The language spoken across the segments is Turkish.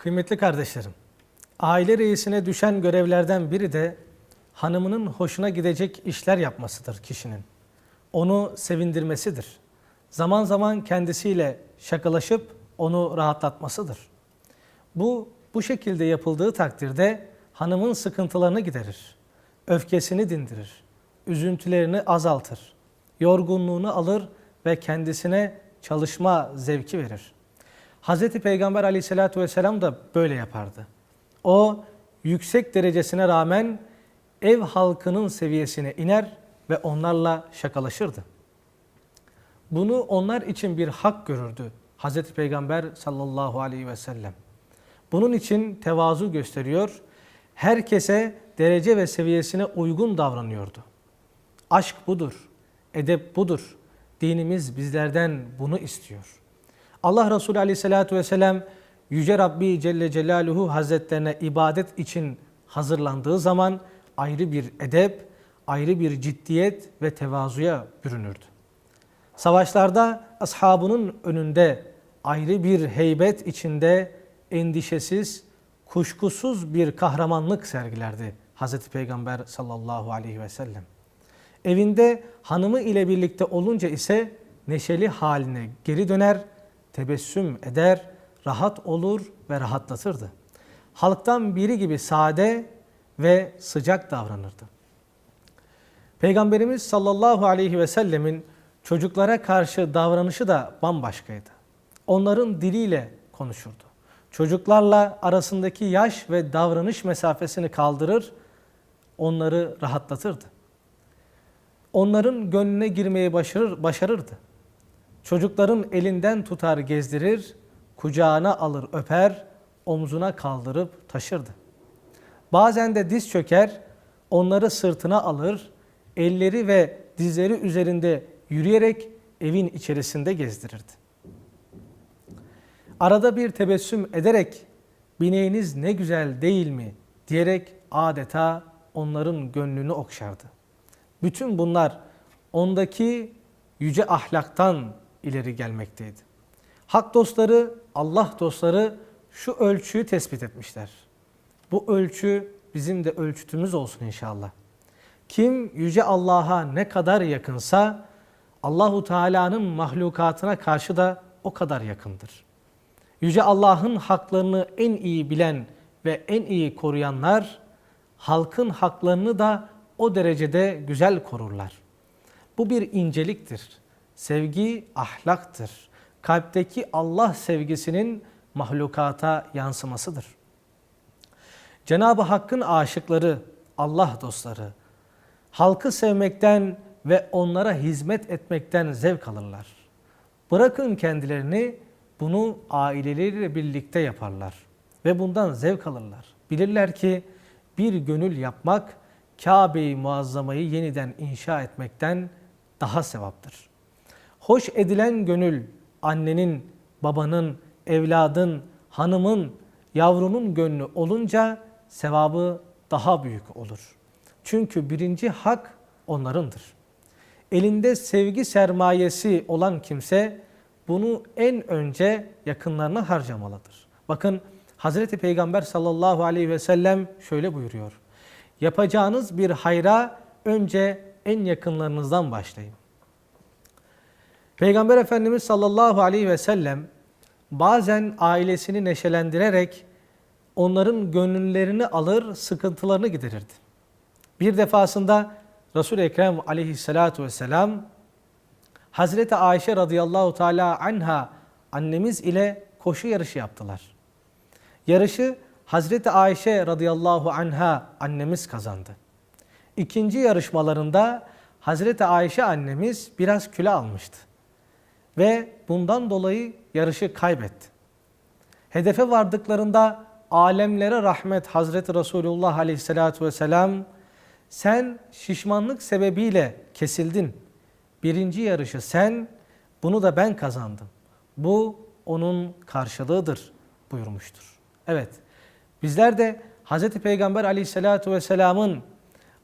Kıymetli kardeşlerim, aile reisine düşen görevlerden biri de hanımının hoşuna gidecek işler yapmasıdır kişinin. Onu sevindirmesidir. Zaman zaman kendisiyle şakalaşıp onu rahatlatmasıdır. Bu bu şekilde yapıldığı takdirde hanımın sıkıntılarını giderir. Öfkesini dindirir. Üzüntülerini azaltır. Yorgunluğunu alır ve kendisine çalışma zevki verir. Hz. Peygamber aleyhissalatü vesselam da böyle yapardı. O yüksek derecesine rağmen ev halkının seviyesine iner ve onlarla şakalaşırdı. Bunu onlar için bir hak görürdü Hz. Peygamber sallallahu aleyhi ve sellem. Bunun için tevazu gösteriyor, herkese derece ve seviyesine uygun davranıyordu. Aşk budur, edep budur. Dinimiz bizlerden bunu istiyor. Allah Resulü aleyhissalatü vesselam Yüce Rabbi Celle Celaluhu Hazretlerine ibadet için hazırlandığı zaman ayrı bir edep, ayrı bir ciddiyet ve tevazuya bürünürdü. Savaşlarda ashabının önünde ayrı bir heybet içinde endişesiz, kuşkusuz bir kahramanlık sergilerdi Hazreti Peygamber sallallahu aleyhi ve sellem. Evinde hanımı ile birlikte olunca ise neşeli haline geri döner, tebessüm eder, rahat olur ve rahatlatırdı. Halktan biri gibi sade ve sıcak davranırdı. Peygamberimiz sallallahu aleyhi ve sellemin çocuklara karşı davranışı da bambaşkaydı. Onların diliyle konuşurdu. Çocuklarla arasındaki yaş ve davranış mesafesini kaldırır, onları rahatlatırdı. Onların gönlüne girmeyi başarır, başarırdı. Çocukların elinden tutar gezdirir, kucağına alır öper, omzuna kaldırıp taşırdı. Bazen de diz çöker, onları sırtına alır, elleri ve dizleri üzerinde yürüyerek evin içerisinde gezdirirdi. Arada bir tebessüm ederek bineğiniz ne güzel değil mi diyerek adeta onların gönlünü okşardı. Bütün bunlar ondaki yüce ahlaktan ileri gelmekteydi. Hak dostları, Allah dostları şu ölçüyü tespit etmişler. Bu ölçü bizim de ölçütümüz olsun inşallah. Kim yüce Allah'a ne kadar yakınsa Allahu Teala'nın mahlukatına karşı da o kadar yakındır. Yüce Allah'ın haklarını en iyi bilen ve en iyi koruyanlar halkın haklarını da o derecede güzel korurlar. Bu bir inceliktir. Sevgi ahlaktır. Kalpteki Allah sevgisinin mahlukata yansımasıdır. Cenab-ı Hakk'ın aşıkları, Allah dostları, halkı sevmekten ve onlara hizmet etmekten zevk alırlar. Bırakın kendilerini bunu aileleriyle birlikte yaparlar ve bundan zevk alırlar. Bilirler ki bir gönül yapmak Kabe-i Muazzama'yı yeniden inşa etmekten daha sevaptır. Hoş edilen gönül annenin, babanın, evladın, hanımın, yavrunun gönlü olunca sevabı daha büyük olur. Çünkü birinci hak onlarındır. Elinde sevgi sermayesi olan kimse bunu en önce yakınlarına harcamalıdır. Bakın Hazreti Peygamber sallallahu aleyhi ve sellem şöyle buyuruyor. Yapacağınız bir hayra önce en yakınlarınızdan başlayın. Peygamber Efendimiz sallallahu aleyhi ve sellem bazen ailesini neşelendirerek onların gönüllerini alır, sıkıntılarını giderirdi. Bir defasında Resul-i Ekrem aleyhissalatu vesselam Hazreti Ayşe radıyallahu teala anha annemiz ile koşu yarışı yaptılar. Yarışı Hazreti Ayşe radıyallahu anha annemiz kazandı. İkinci yarışmalarında Hazreti Ayşe annemiz biraz kilo almıştı. Ve bundan dolayı yarışı kaybetti. Hedefe vardıklarında alemlere rahmet Hazreti Resulullah aleyhissalatü vesselam sen şişmanlık sebebiyle kesildin. Birinci yarışı sen, bunu da ben kazandım. Bu onun karşılığıdır buyurmuştur. Evet, bizler de Hz. Peygamber aleyhissalatü vesselamın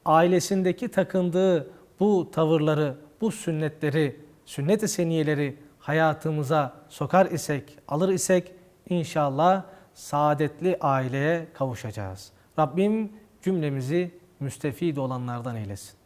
ailesindeki takındığı bu tavırları, bu sünnetleri, sünnet-i seniyeleri hayatımıza sokar isek, alır isek inşallah saadetli aileye kavuşacağız. Rabbim cümlemizi müstefid olanlardan eylesin.